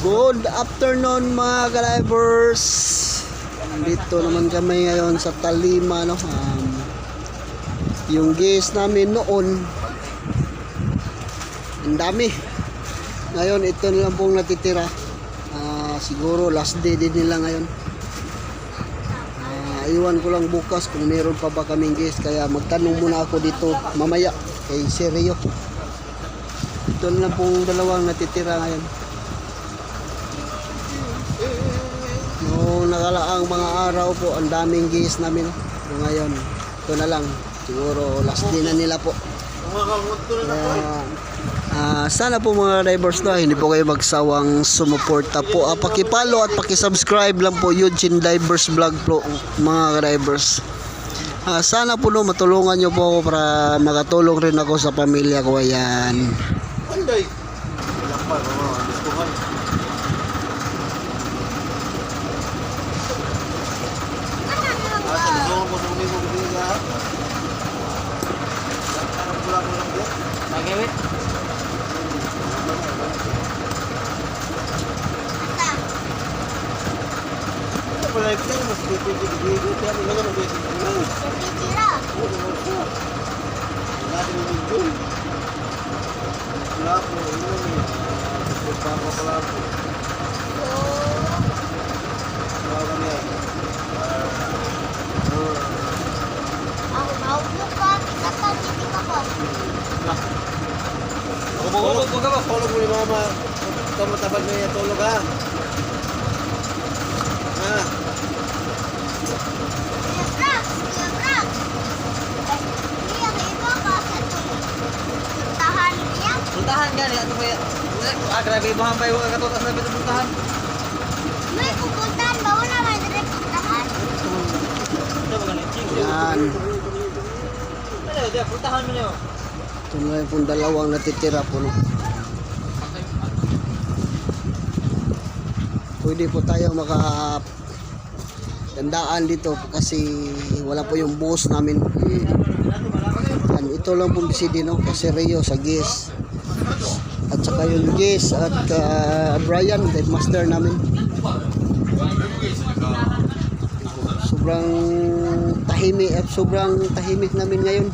Good afternoon mga ka-drivers. Dito naman kami ngayon sa Talima no. Um, yung gas namin noon ang dami. Ngayon ito na lang pong natitira. Ah, siguro last day din nila ngayon. Ah, iwan ko lang bukas kung meron pa ba kaming gas kaya magtanong muna ako dito mamaya kay Sergio. Ito na lang pong dalawang natitira ngayon. Noong nakalaang mga araw po, ang daming gas namin. So ngayon, ito na lang. Siguro last day na nila po. Kaya, ah, sana po mga drivers na hindi po kayo magsawang sumuporta po. Ah, pakipalo at pakisubscribe lang po Eugene Divers Vlog po mga drivers. Ah, sana po no, matulungan nyo po ako para makatulong rin ako sa pamilya ko. Ayan. Anday. Ilang pa, mga diskuhan. Ah, sa gusto mo sa kumibo ko din ha? Ang pula ko lang din. Nagawit? Ano pala ito? Mas pipipigil-pigil. Kaya may naman ang beses. Oo, oo. Natin yung yun. Pula ko, yun eh. Gusto pa pala ko. Tawagan niya. Huwag ka ba? Tulog mo ni mama. Ito matabad mo yung tulog ha. Ha? Puntahan ka niya. Ano ba yan? Ah, grabe. Buhang pa yung katutas na pinuntahan. Ano ba ganun? Ching. Ayan. Ano, diyan, puntahan mo niyo. Ito na lang pong dalawang natitira po. No? Pwede po tayo maka tandaan dito kasi wala po yung boss namin. Yan, ito lang pong BCD no kasi Rio sa GIS. At saka yung GIS at uh, Brian, headmaster namin. Sobrang tahimik at sobrang tahimik namin ngayon.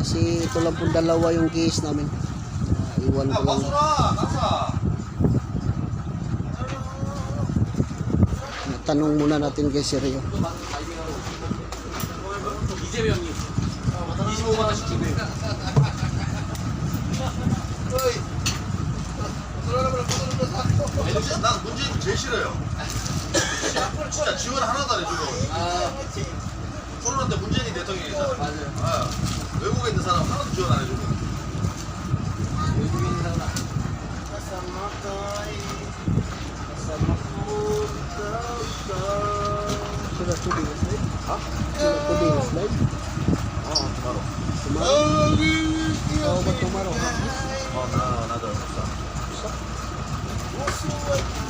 Kasi ito lang po dalawa yung case namin. Ah, iwan ko lang. Tanong muna natin kay Sergio. 난 힘들어요. 진짜 지원 하나도 안 해주고. 아, 코로나 때 문재인 대통령이잖아. 맞아요. 아, 외국에 있는 사람 하나도 지원 안 해주고. 외국에 있는 사람. Should I put it this way? Huh? Should I put it this way? Oh, tomorrow. Tomorrow? Oh, but tomorrow, huh? Oh, no, another. What's up? What's up?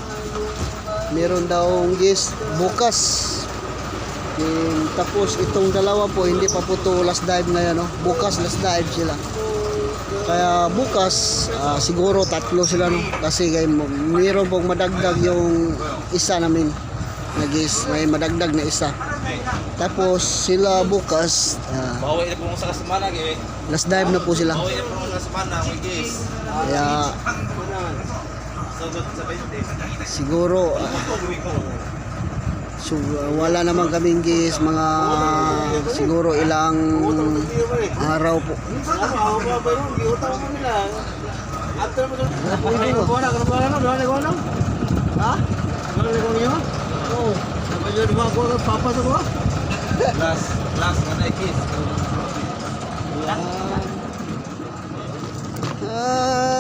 Meron daw gis bukas. Yung, tapos itong dalawa po hindi pa po to last dive ngayon no. Bukas last dive sila. Kaya bukas ah, siguro tatlo sila no kasi kay meron pong madagdag yung isa namin na gis may madagdag na isa. Tapos sila bukas ah, Bawi na po sa gawin. last dive na po sila. Bawi na po sa guys. Kaya Sagot sa 20. Siguro ah, So, wala naman kaming gis, mga siguro ilang araw po. Last, last, manay kiss. Ay,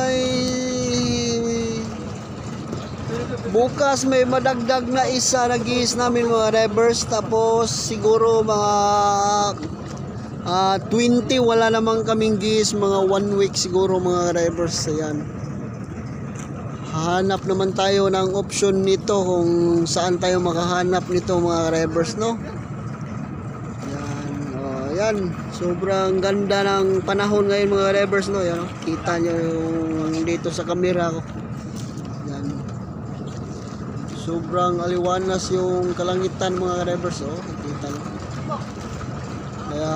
bukas may madagdag na isa na gis namin mga drivers tapos siguro mga ah, 20 wala namang kaming gis. Mga one week siguro mga drivers ayan. Hanap naman tayo ng option nito kung saan tayo makahanap nito mga drivers no? Yan oh, yan sobrang ganda ng panahon ngayon mga drivers no? Yan oh. kita nyo yung dito sa camera ko sobrang aliwanas yung kalangitan mga drivers oh. Nakita nyo kaya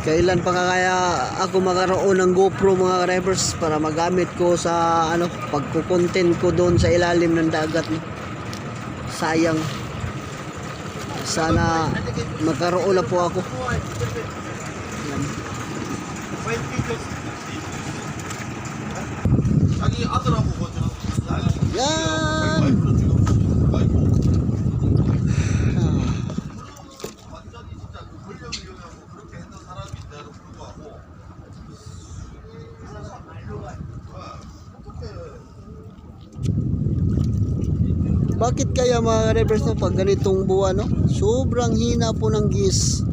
kailan pa kaya ako magkaroon ng GoPro mga drivers para magamit ko sa ano pagko-content ko doon sa ilalim ng dagat sayang. Sana magkaroon na po ako. Yan. Yan! Bakit kaya mga rivers no, pag ganitong buwan no? Sobrang hina po ng gis.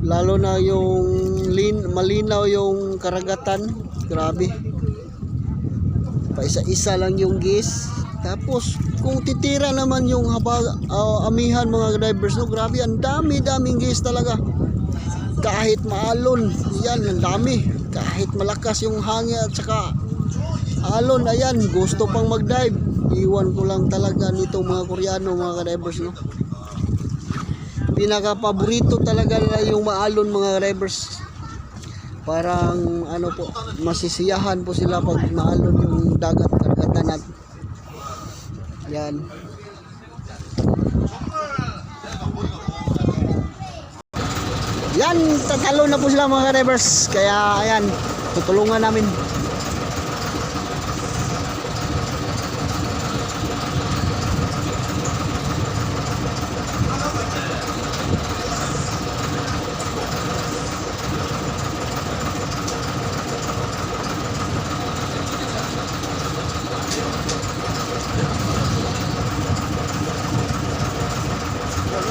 Lalo na yung lin, malinaw yung karagatan. Grabe. Paisa-isa lang yung gis. Tapos kung titira naman yung haba, ah, amihan mga drivers no, grabe ang dami-daming gis talaga. Kahit maalon, yan ang dami. Kahit malakas yung hangin at saka alon, ayan, gusto pang mag-dive. Iwan ko lang talaga nito mga Koreano, mga ka-divers, no? Pinaka-paborito talaga nila yung maalon, mga drivers. Parang, ano po, masisiyahan po sila pag maalon yung dagat, karagatan at yan. Yan, tatalo na po sila mga ka-divers. Kaya, ayan, tutulungan namin.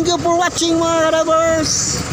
thank you for watching mga karabers.